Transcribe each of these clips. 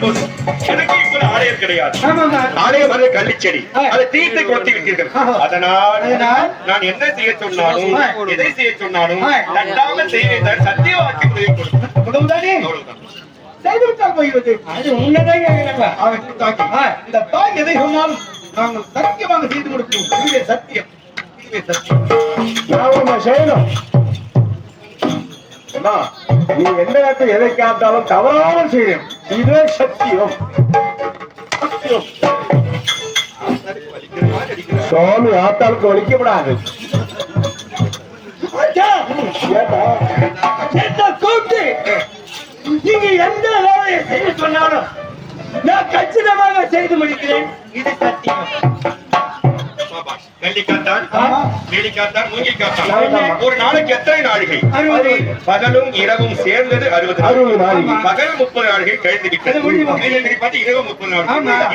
வைக்கும் போது எனக்கு இப்ப ஆலயம் கிடையாது. ஆமாங்க. ஆலயம் அது கள்ளிச்செடி. ஆ. அதை தீர்த்தை கொடுத்து விட்டீர்கள். ஆஹா. அதனால் அதனால் நான் என்ன செய்ய சொன்னாலும் ஆ. எதை செய்ய சொன்னாலும் ஆ. தட்டாமல் செய்வேன் சத்திய வாக்கியம் உதவி கொடுக்கும். செய்துவிட்டால் போகிறது அது உன்னதான் கேட்கிறாங்க அவன் தாக்கி ஆ, இந்த தாய் எதை சொன்னாலும் நாங்கள் சத்தியமாக செய்து கொடுக்கிறோம். சத்தியம். சத்தியம். செய்யணும். நீ எந்த நேரத்தில் எதை காத்தாலும் தவறாமல் செய்யும். இதே சத்தியம். சத்தியம். சுவாமி ஆத்தாளுக்கு வலிக்கப்படாது. என்ன கூப்பிட்டு நீங்க எந்த வேலையை செய்ய சொன்னாலும் நான் கச்சிதமாக செய்து முடிக்கிறேன். இது சத்தியம். ஒரு நாளைக்கு எத்தனை அறுபது. பகலும் இரவும் சேர்ந்தது அறுபது. பகல் முப்பது நாழிகை கழிந்து விட்டது இரவு முப்பது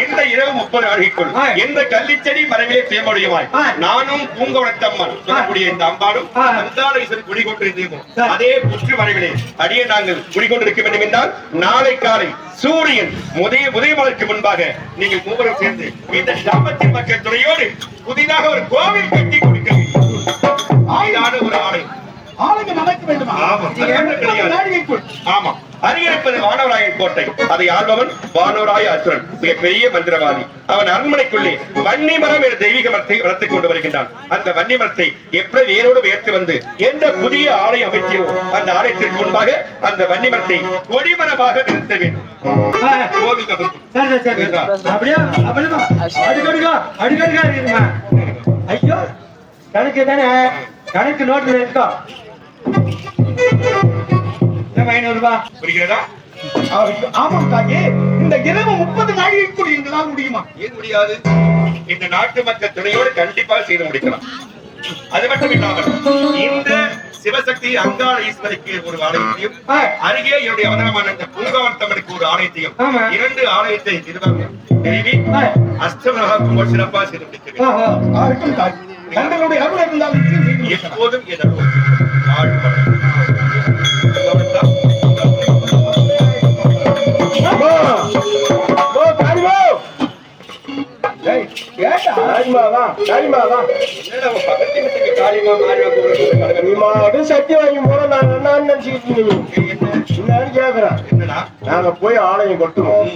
இந்த இரவு முப்பது நாழிகைக்குள் ஆ. எந்த கள்ளிச்செடி மரபிலே தேமொழியுமாய் ஆ. நானும் பூங்கவனத்தம்மன் சொல்லக்கூடிய இந்த அம்பாடும் ஆ. அந்தாளீஸ்வரர் குடிகொண்டிருந்தோம். அதே புற்று மரபிலே அடியே நாங்கள் குடிகொண்டிருக்க வேண்டும் என்றால் நாளை காலை சூரியன் உதய உதயமலருக்கு முன்பாக நீங்கள் மூவரும் சேர்ந்து இந்த கிராமத்தின் மக்கள் துணையோடு புதிதாக ஒரு கோவில் கட்டி கொடுக்க வேண்டும். ஆயிரான ஒரு ஆலயம் ஆளுங்க நடக்க வேண்டுமா? ஆமா. நீங்க அது கிடையாது. நாடிகைக்குள் ஆமா அருகிருப்பது வானவராயன் கோட்டை. அதை ஆள்பவன் வானவராய அசுரன் மிகப்பெரிய மந்திரவாதி. அவன் அரண்மனைக்குள்ளே வன்னி மரம் என்ற தெய்வீக மரத்தை வளர்த்துக் கொண்டு வருகின்றான். அந்த வன்னி மரத்தை எப்படி வேரோடு உயர்த்தி வந்து எந்த புதிய ஆலயம் அமைக்கிறோ அந்த ஆலயத்திற்கு முன்பாக அந்த வன்னி மரத்தை கொடிமரமாக நிறுத்த வேண்டும். ஆ. கோவில் அப்படியா? அடுக்கடுக்கா அடுக்கடுக்கா இருக்குமா ஐயோ கணக்கு தானே? கணக்கு நோட்டுல இருக்கா? என்ன ஐநூறு ரூபாய் புரிகிறதா? ஆமாம் தாயே. இந்த இரவு முப்பது நாழிகைக்குள் எங்களால் முடியுமா? ஏன் முடியாது? இந்த நாட்டு மக்கள் துணையோடு கண்டிப்பாக செய்து முடிக்கலாம். அது மட்டும் இல்லாமல் இந்த சிவசக்தி அங்காள ஈஸ்வரிக்கு ஒரு ஆலயத்தையும். அருகே என்னுடைய அவதாரமான இந்த பூங்காவர்த்தமனுக்கு ஒரு ஆலயத்தையும். இரண்டு ஆலயத்தை நிறுவி. அஷ்டமகா கும்பல் சிறப்பாக தங்களுடைய அருள். எப்போதும் என் அருள் சத்தியம் வாங்கி போன நான் என்ன நினைச்சுக்கிட்டு? என்னன்னு கேக்குறேன். என்னடா நாங்க போய் ஆலயம் கொட்டுவோம்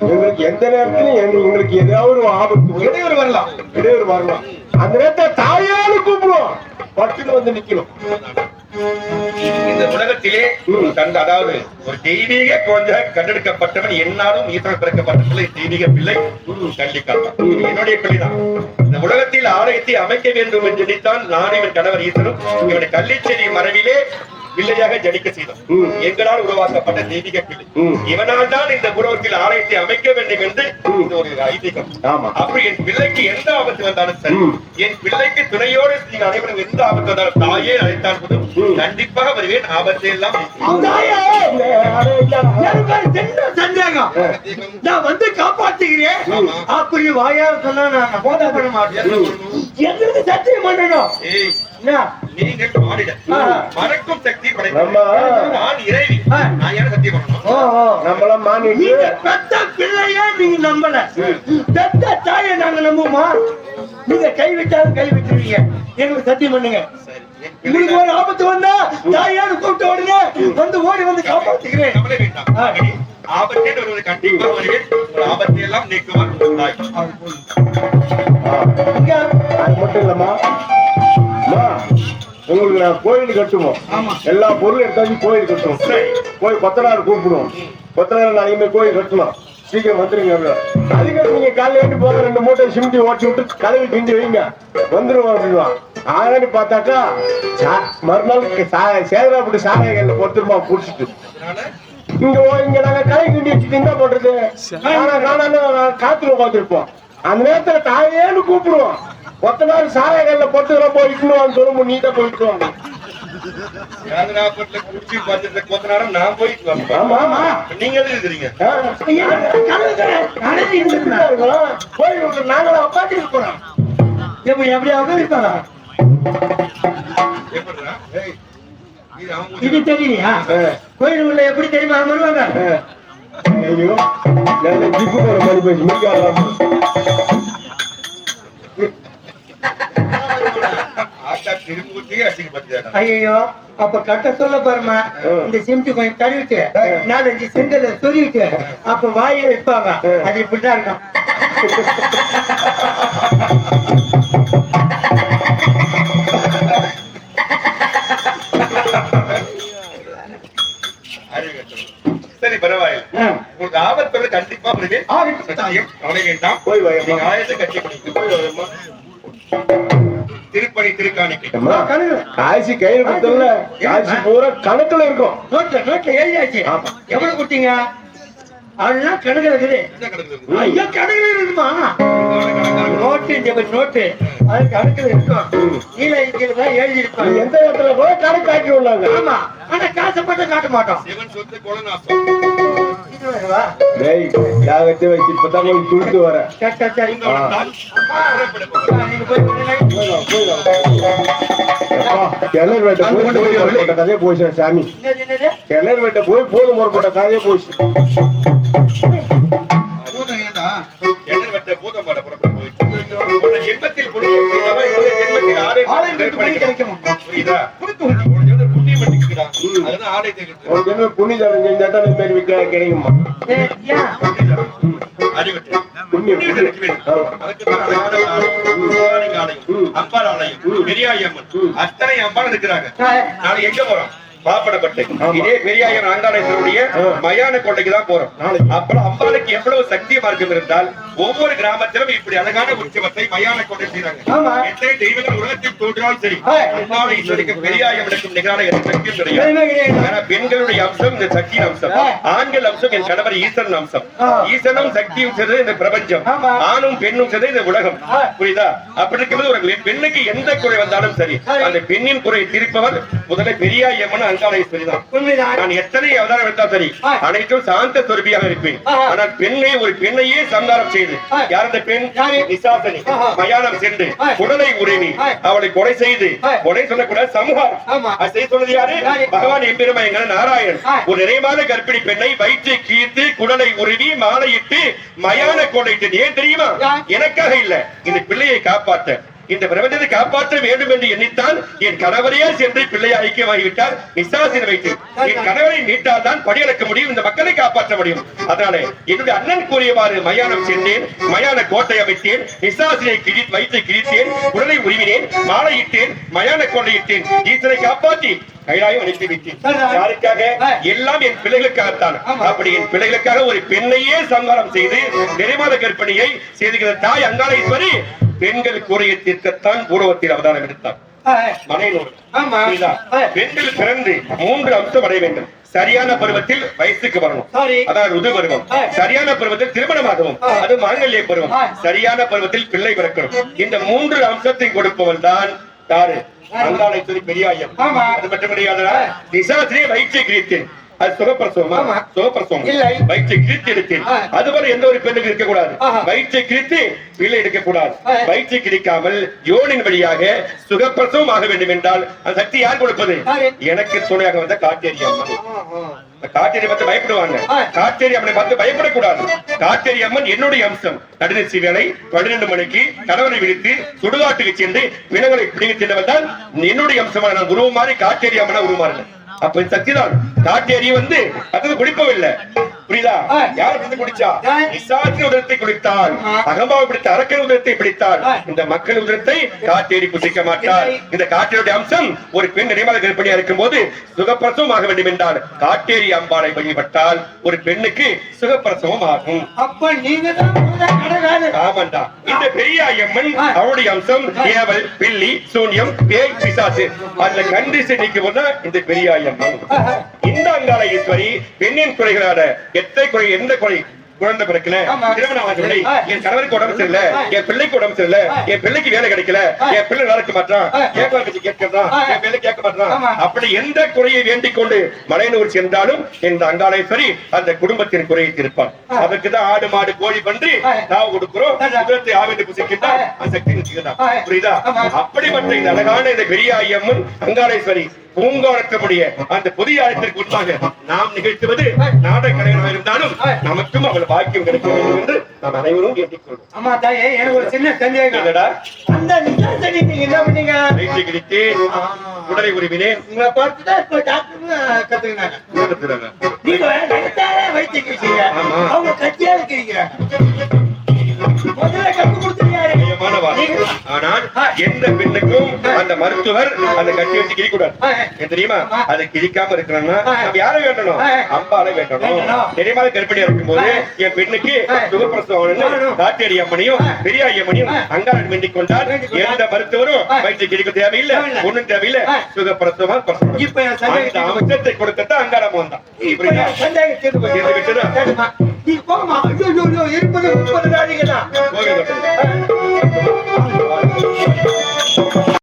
எங்களுக்கு எந்த நேரத்திலும் எங்க- எங்களுக்கு ஏதாவது ஒரு ஆபத்து. இடையூறு வரலாம் இடையூறு வரலாம் அந்த நேரத்தை தாயாரு கூப்பிடுவோம் பட்டுன்னு வந்து நிக்கணும். இந்த உலகத்திலே கண்ட அதாவது ஒரு தெய்வீக குழந்தை கண்டெடுக்கப்பட்டவன் என்னாலும் ஈஸ்வரன் பிறக்கப்பட்ட தெய்வீக பிள்ளை கண்டிக்காத்தான் என்னுடைய பிள்ளைதான். இந்த உலகத்தில் ஆலயத்தை அமைக்க வேண்டும் என்று நினைத்தான் நான் இவன் கணவர் ஈஸ்வரும் இவனை கள்ளிச்செடி மரபிலே பிள்ளையாக ஜனிக்க செய்தோம். எங்களால் உருவாக்கப்பட்ட தெய்வீக பிள்ளை. இவனால் தான் இந்த உலகத்தில் ஆலயத்தை அமைக்க வேண்டும் என்று ஒரு ஐதீகம். ஆமா. அப்படி என் பிள்ளைக்கு எந்த ஆபத்து வந்தாலும் சரி. என் பிள்ளைக்கு துணையோடு நீங்க அனைவரும் எந்த ஆபத்து வந்தாலும் தாயே அழைத்தால் போதும். கண்டிப்பாக வருவேன். ஆபத்தை எல்லாம் சந்தேகம். நான் வந்து காப்பாத்துகிறேன். அப்படி வாயால சொன்னா நான் போதா பண்ண மாட்டேன் எங்களுக்கு சத்தியம் பண்ணணும்? நீங்கள் மானிட ஆ. மறக்கும் சக்தி படைத்தவன் நான் இறைவி. ஏன் சத்தியம் பண்ணணும் மானிட்டு. நீங்க பெத்த பிள்ளைய நீங்க நம்பல. பெத்த தாயை நாங்க நம்புவோமா? நீங்க கைவிட்டாலும் கைவிட்டுருவீங்க எங்களுக்கு சத்தியம் பண்ணுங்க. பிள்ளை ஒரு ஆபத்து வந்தா தாயாரு கூப்பிட்ட உடனே வந்து ஓடி வந்து காப்பாத்துக்கிறேன். ஆபத்தே வருவது கண்டிப்பாக வருவேன் ஆபத்தை எல்லாம் நீக்குவார் மட்டும் இல்லம்மா. கோயில் கட்டுவோம். எல்லா பொருளும் எடுத்தாச்சு கோயில் கட்டுவோம். போய் கொத்தனார் கூப்பிடுவோம். கொத்தனார் நாளைக்குமே கோயில் கட்டணும். சீக்கிரம் வந்துருங்க. அதுக்கு நீங்க காலையில ஏண்டு போக ரெண்டு மூட்டை சிமிட்டி ஓட்டி விட்டு கதவி கிண்டி வைங்க. வந்துருவோம் அப்படின்வான் ஆனாடி பார்த்தாக்கா மறுநாள் சேதராப்பட்டு சாலைகள்ல பொறுத்துருமா புடிச்சிட்டு இங்க இங்க நாங்க கலை கிண்டி வச்சுட்டு என்ன பண்றது? காத்துல உட்காந்துருப்போம் அந்த நேரத்துல தாயேன்னு கூப்பிடுவோம். ஒத்த நாள் சாலைகள்ல பொறுத்துக்கிற போய் இட்டுன்னு சொல்லும்போது நீட்டா போயிட்டு வாங்க குடிச்சு பார்த்துட்டு கொஞ்ச நேரம் நான் போயிட்டு வரேன் நீங்க. கோயில் விட்டு நாங்களும் உட்காந்து போறோம். எப்படி எப்படி உட்காந்துருப்பாங்க எப்படிடா? ஏய், இது தெரியலையா? ஆ. கோயில் உள்ள எப்படி தெரியுமா? வருவாங்க. ஐயோ நல்ல ஜிப்பு போற மாதிரி போய் அசிங்கப்படுத்திட்டாங்க ஐயோ அப்ப கட்ட சொல்ல பாருமா இந்த சிமெண்ட் கொஞ்சம் தழுவிட்டு நாலஞ்சு செங்கல்ல சொருவிட்டு அப்ப வாயை வைப்பாங்க. அது இப்படிதான் இருக்கும். சரி பரவாயில்லை. உங்களுக்கு ஆபத்து. கண்டிப்பா. நீங்க ஆயத்தை கட்சி பண்ணிட்டு காசு கையில கொடுத்தல காசு பூரா கணக்குல இருக்கும். நோட்ல நோட்ல எழுதியாச்சு. எவ்வளவு கொடுத்தீங்க? அதெல்லாம் கணக்குல இருக்குது. ஐயோ கணக்குல இருக்குமா? நோட்டு இந்த நோட்டு. அது கணக்குல இருக்கும். கீழே கீழே தான் எழுதி நீ இருப்பாங்க எந்த இடத்துல போய் கணக்கு காட்டி ஆமா. ஆனா காசை மட்டும் காட்ட மாட்டோம்? டேய் யாகத்தை வச்சு இப்பதான் போய் சரி, கிணறு வெட்ட போய் போதும் முறைப்பட்ட கதையே போச்சு சாமி? கிணறு வெட்ட போய் போதும் முறைப்பட்ட கதையே போச்சு. புண்ணியம் கிடைக்குமா? அம்பாள் ஆலயம், பெரியாயி அம்மன். அத்தனை அம்பாள் இருக்கிறாங்க. ஏய், நாளை எங்க போறோம்? பாப்படப்பட்டு. இதே பெரியாயர் அங்காளேஸ்வருடைய ஆ. மயான கோட்டைக்கு தான் போறோம் நாளைக்கு. அப்ப அம்பாளுக்கு எவ்வளவு சக்தி மார்க்கம் இருந்தால் ஒவ்வொரு கிராமத்திலும் இப்படி அழகான உற்சவத்தை மயான கோட்டை. எத்தனை தெய்வங்கள் உலகத்தில் தோன்றினாலும் சரி பெரியாயம் எடுக்கும் நிகரான சக்தியும் கிடையாது பெண்களுடைய அம்சம் இந்த சக்தியின் அம்சம். ஆண்கள் அம்சம் என் கணவர் ஈசன் அம்சம். ஈசனும் சக்தியும் சேர்ந்தது இந்த பிரபஞ்சம். ஆணும் பெண்ணும் சேர்ந்தது இந்த உலகம். புரியுதா அப்படி இருக்கும்போது ஒரு பெண்ணுக்கு எந்த குறை வந்தாலும் சரி சரி. அந்த பெண்ணின் குறையை தீர்ப்பவர் முதல்ல பெரியாயம்மன் அங்காளேஸ்வரி தான் உண்மைதான். நான் எத்தனை அவதாரம் எடுத்தால் சரி ஆ. அனைத்தும் சாந்த சொருபியாக இருப்பேன். ஆனால் பெண்ணை ஒரு பெண்ணையே சங்காரம் செய்து. யார் அந்த பெண்? நிசாசனி. மயானம் சென்று. குடலை ஆ. அவளை கொலை செய்து. கொலை சொல்லக்கூடாது சமூகம். அது சொன்னது யாரு? பகவான் எம்பெருமாயங்கன நாராயணன் ஆ. ஒரு நிறைமாத கர்ப்பிணி பெண்ணை வயிற்றை கீர்த்து குடலை உருவி மாலையிட்டு மயான கொலையிட்டு ஏன் தெரியுமா? எனக்காக இல்ல இந்த பிள்ளையை காப்பாற்ற இந்த பிரபஞ்சத்தை காப்பாற்ற வேண்டும் என்று எண்ணித்தான் என் கணவரையே சென்று பிள்ளையை ஐக்கியமாகிவிட்டார் நிசாசின் வைத்து என் கணவரை மீட்டால் தான் படியளக்க முடியும் இந்த மக்களை காப்பாற்ற முடியும் அதனால என்னுடைய அண்ணன் கூறியவாறு மயானம் சென்றேன் மயான கோட்டை அமைத்தேன் நிசாசினை கிழி வைத்து கிழித்தேன் உடலை உருவினேன் மாலையிட்டேன் மயான கொண்டையிட்டேன் ஈசனை காப்பாற்றி கைலாயம் அனுப்பி வைத்தேன். யாருக்காக. எல்லாம் என் பிள்ளைகளுக்காகத்தான். அப்படி என் பிள்ளைகளுக்காக ஒரு பெண்ணையே சங்காரம் செய்து நிறைமாத கற்பனையை செய்துகிற தாய் அங்காளேஸ்வரி பெண்கள் கூறிய தீர்க்கத்தான் பூர்வத்தில் அவதாரம் எடுத்தார். பெண்கள் பிறந்து மூன்று அம்சம் அடைய வேண்டும். சரியான பருவத்தில் வயசுக்கு வரணும். அதாவது ருது பருவம். சரியான பருவத்தில் திருமணமாகவும். அது மாங்கல்ய பருவம். சரியான பருவத்தில் பிள்ளை பிறக்கணும். இந்த மூன்று அம்சத்தை கொடுப்பவன் தான் யாரு? அங்காளேஸ்வரி பெரியாயம். அது மட்டும் கிடையாதுடா நிசாசிரியை வயிற்றை கிழித்தேன். அது சுகப்பிரசவமா. சுகப்பிரசவம் இல்லை. வயிற்றை கிழித்து எடுத்தேன். அதுவரை எந்த ஒரு பெண்ணுக்கு இருக்கக்கூடாது. வயிற்றை கிழித்து பிள்ளை எடுக்கக்கூடாது. வயிற்றை கிழிக்காமல் யோனின் வழியாக சுகப்பிரசவம் ஆக வேண்டும் என்றால் அந்த சக்தி யார் கொடுப்பது? எனக்கு துணையாக வந்த காட்டேரி அம்மன் காட்டேரி பார்த்து பயப்படுவாங்க. காட்டேரி அம்மனை பார்த்து பயப்படக்கூடாது காட்டேரி அம்மன் என்னுடைய அம்சம் நடுநிசி வேலை பன்னிரண்டு மணிக்கு கணவனை விழித்து சுடுகாட்டுக்கு சென்று பிணங்களை பிடிங்க சென்றவன் தான் என்னுடைய அம்சமான நான் உருவம் மாறி காட்டேரி அம்மனா உருமாறல அப்ப சக்திதான் சக்தி தான் காட்டேரி வந்து அதுக்கு குடிப்பவில்லை புரியுதா. யார் வந்து குடிச்சா? நிசாத்தின் உதரத்தை குடித்தாள் ஆ. அகம்பாவை பிடித்த அரக்கன் உதரத்தை பிடித்தாள் ஆ. இந்த மக்கள் உதரத்தை காட்டேரி புசிக்க மாட்டார். இந்த காட்டேரியுடைய அம்சம் ஒரு பெண் நிறைமாத கர்ப்பிணியா இருக்கும் போது சுகப்பிரசவம் ஆக வேண்டும் என்றால் காட்டேரி அம்பாளை வழிபட்டால் ஒரு பெண்ணுக்கு சுகப்பிரசவம் ஆகும் அப்ப நீங்க. ஆமாண்டா இந்த பெரிய ஐயம்மன். அவருடைய அம்சம் ஏவல் பில்லி சூன்யம் பேய் பிசாசு அதுல கண்டிச்சு நிற்கும் இந்த பெரிய ஐயம்மன். இந்த அங்காள ஈஸ்வரி பெண்ணின் குறைகளான எத்தனை குறை எந்த குறை குழந்தை பிறக்கல. திருமணம். என் கணவருக்கு உடம்பு சரியில்லை. என் பிள்ளைக்கு உடம்பு சரியில்லை. என் பிள்ளைக்கு வேலை கிடைக்கல. என் பிள்ளை நடக்க மாட்டான் ஆ. கேட்கலாம் கட்சி கேட்கறான். என் பிள்ளை கேட்க மாட்டான். அப்படி எந்த குறையை வேண்டிக் கொண்டு மலையனூர் சென்றாலும் இந்த அங்காளேஸ்வரி அந்த குடும்பத்தின் குறையை தீர்ப்பான் ஆ. அதுக்கு தான் ஆடு மாடு கோழி பன்றி. நான் கொடுக்கிறோம். குதிரத்தை ஆவிட்டு. அந்த சக்தி ஆ. புரியுதா. அப்படிப்பட்ட இந்த அழகான இந்த பெரிய ஐயம்மன் அங்காளேஸ்வரி பூங்காடக்கக்கூடிய அந்த புதிய ஆயத்திற்கு உட்பாக நாம் நிகழ்த்துவது நாடக கலைஞராக இருந்தாலும் நமக்கும் அவள் பாக்கியம் கிடைக்க வேண்டும் என்று நாம் அனைவரும் கேட்டுக்கொள்வோம் ஆமா தாயே எனக்கு ஒரு சின்ன சந்தேகம். அந்த நீங்க என்ன பண்ணீங்க? கிழித்து உடலை உருவினேன். உங்களை பார்த்துதான் இப்ப டாக்டர் கத்துக்கினாங்க நீங்க வைத்தியம் ஆமா. அவங்க கத்தியால கேட்கிறாங்க எந்த பெண்ணுக்கும் அந்த மருத்துவர் அந்த கட்டி வச்சு கிழிக்கூடாது ஏன் தெரியுமா? அதை கிழிக்காம இருக்கணும்னா நம்ம யாரை வேண்டணும்? அம்பாலை வேண்டணும். தெரியுமா? கர்ப்பிணியா இருக்கும்போது என் பெண்ணுக்கு சுகப்பிரசவம் காட்டேரி அம்மனையும் பெரியாய் அம்மனையும் அங்காரன் வேண்டிக் கொண்டால் எந்த மருத்துவரும் வயிற்று கிழிக்க தேவையில்லை ஒண்ணும் தேவையில்லை. சுகப்பிரசவமா பிரசவம். இப்ப அம்சத்தை கொடுக்கத்தான் அங்காரம் வந்தான் நீ போமா இருப்பது முப்பது நாளைக்கு தான்.